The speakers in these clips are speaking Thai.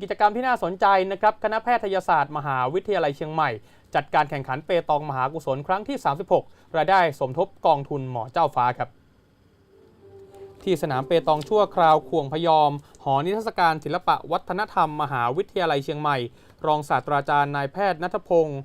กิจกรรมที่น่าสนใจนะครับคณะแพทยศาสตร์ มหาวิทยาลัยเชียงใหม่ จัดการแข่งขันเปตองมหากุศลครั้งที่ 36 รายได้สมทบกองทุนหมอเจ้าฟ้าครับ ที่สนามเปตองชั่วคราวควงพยอม หอนิทรรศการศิลปะวัฒนธรรม มหาวิทยาลัยเชียงใหม่ รองศาสตราจารย์นายแพทย์นัทพงศ์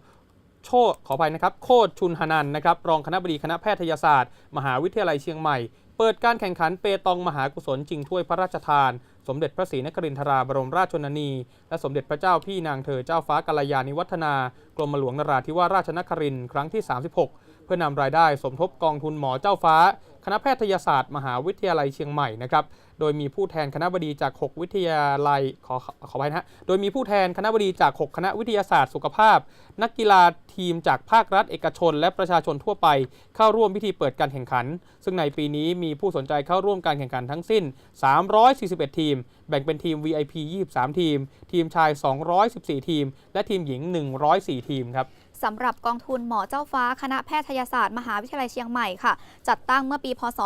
โชตขออภัยนะครับ โคตชุนหนันนะครับ รองคณะบดีคณะแพทยศาสตร์ มหาวิทยาลัยเชียงใหม่ เปิดการแข่งขันเปตองมหากุศลชิงถ้วยพระราชทาน สมเด็จพระศรีนครินทราบรมราชชนนี และสมเด็จพระเจ้าพี่นางเธอเจ้าฟ้ากัลยาณิวัฒนากรมหลวงนราธิวาสราชนครินทร์ครั้งที่ 36 เพื่อนำรายได้สมทบกองทุนหมอเจ้าฟ้าคณะแพทยศาสตร์ มหาวิทยาลัยเชียงใหม่นะครับ โดยมีผู้แทนคณะบดีจาก 6 วิทยาลัยขอขอไปนะฮะ โดยมีผู้แทนคณะบดีจาก 6 คณะวิทยาศาสตร์สุขภาพ นักกีฬาทีมจากภาครัฐเอกชน และประชาชนทั่วไป เข้าร่วมพิธีเปิดการแข่งขัน ซึ่งในปีนี้มีผู้สนใจเข้าร่วมการแข่งขันทั้งสิ้น 341 ทีม แบ่งเป็นทีม VIP 23 ทีม ทีมชาย 214 ทีม และทีมหญิง 104 ทีมครับ สำหรับกองทุนหมอเจ้าฟ้าคณะแพทยศาสตร์ มหาวิทยาลัยเชียงใหม่ค่ะ จัดตั้งเมื่อปีพศ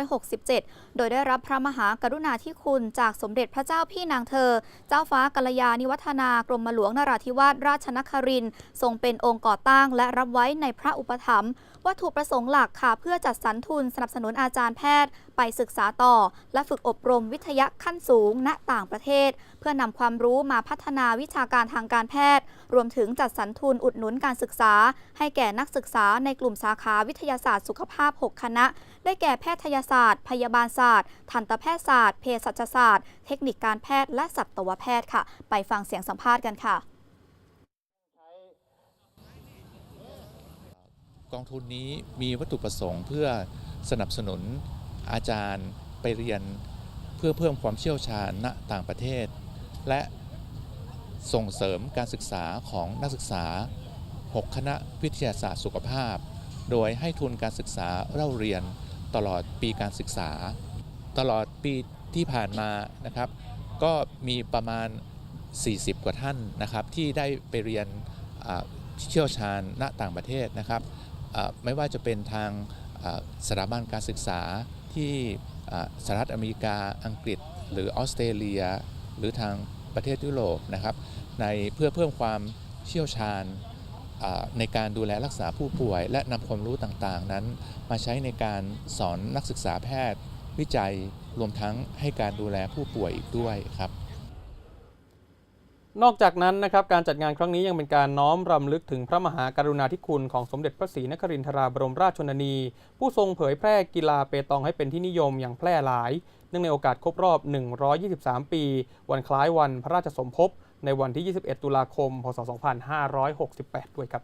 2567 โดยได้รับพระมหากรุณาธิคุณจากสมเด็จพระเจ้าพี่นางเธอ เจ้าฟ้ากัลยาณิวัฒนากรมหลวงนราธิวาสราชนครินทร์ทรงเป็นองค์ก่อตั้งและรับไว้ในพระอุปถัมภ์วัตถุประสงค์หลักค่ะ เพื่อจัดสรรทุนสนับสนุนอาจารย์แพทย์ ไปศึกษาต่อ และฝึกอบรมวิทยาขั้นสูง ณต่างประเทศ เพื่อนำความรู้มาพัฒนาวิชาการทางการแพทย์ รวมถึงจัดสรรทุนอุดหนุนการศึกษา ให้แก่นักศึกษาในกลุ่มสาขาวิทยาศาสตร์สุขภาพ 6 คณะ ได้แก่แพทยศาสตร์ พยาบาลศาสตร์ ทันตแพทยศาสตร์ เภสัชศาสตร์ เทคนิคการแพทย์ และสัตวแพทย์ค่ะ ไปฟังเสียงสัมภาษณ์กันค่ะ กองทุนนี้มีวัตถุประสงค์เพื่อสนับสนุนอาจารย์ไปเรียน เพื่อเพิ่มความเชี่ยวชาญณต่างประเทศ และ ส่งเสริมการศึกษาของนักศึกษา 6 คณะวิทยาศาสตร์สุขภาพ โดยให้ทุนการศึกษาเล่าเรียนตลอดปีการศึกษา ตลอดปีที่ผ่านมานะครับ ก็มีประมาณ 40 กว่าท่านนะครับ ที่ได้ไปเรียนเชี่ยวชาญณต่างประเทศนะครับไม่ว่าจะเป็นทางสถาบันการศึกษาที่สหรัฐอเมริกาอังกฤษ หรือออสเตรเลีย หรือทาง ประเทศยุโรปนะครับในเพื่อเพิ่มความเชี่ยวชาญในการดูแลรักษาผู้ป่วย และนำความรู้ต่างๆ นั้น มาใช้ในการสอนนักศึกษาแพทย์ วิจัยรวมทั้งให้การดูแลผู้ป่วยอีกด้วยครับ นอกจากนั้นนะครับการจัดงานครั้งนี้ยังเป็นการน้อมรำลึกถึงพระมหากรุณาธิคุณของสมเด็จพระศรีนครินทราบรมราชชนนี ผู้ทรงเผยแพร่กีฬาเปตองให้เป็นที่นิยมอย่างแพร่หลาย เนื่องในโอกาสครบรอบ 123 ปี วันคล้ายวันพระราชสมภพในวันที่ 21 ตุลาคม พศ 2568 ด้วยครับ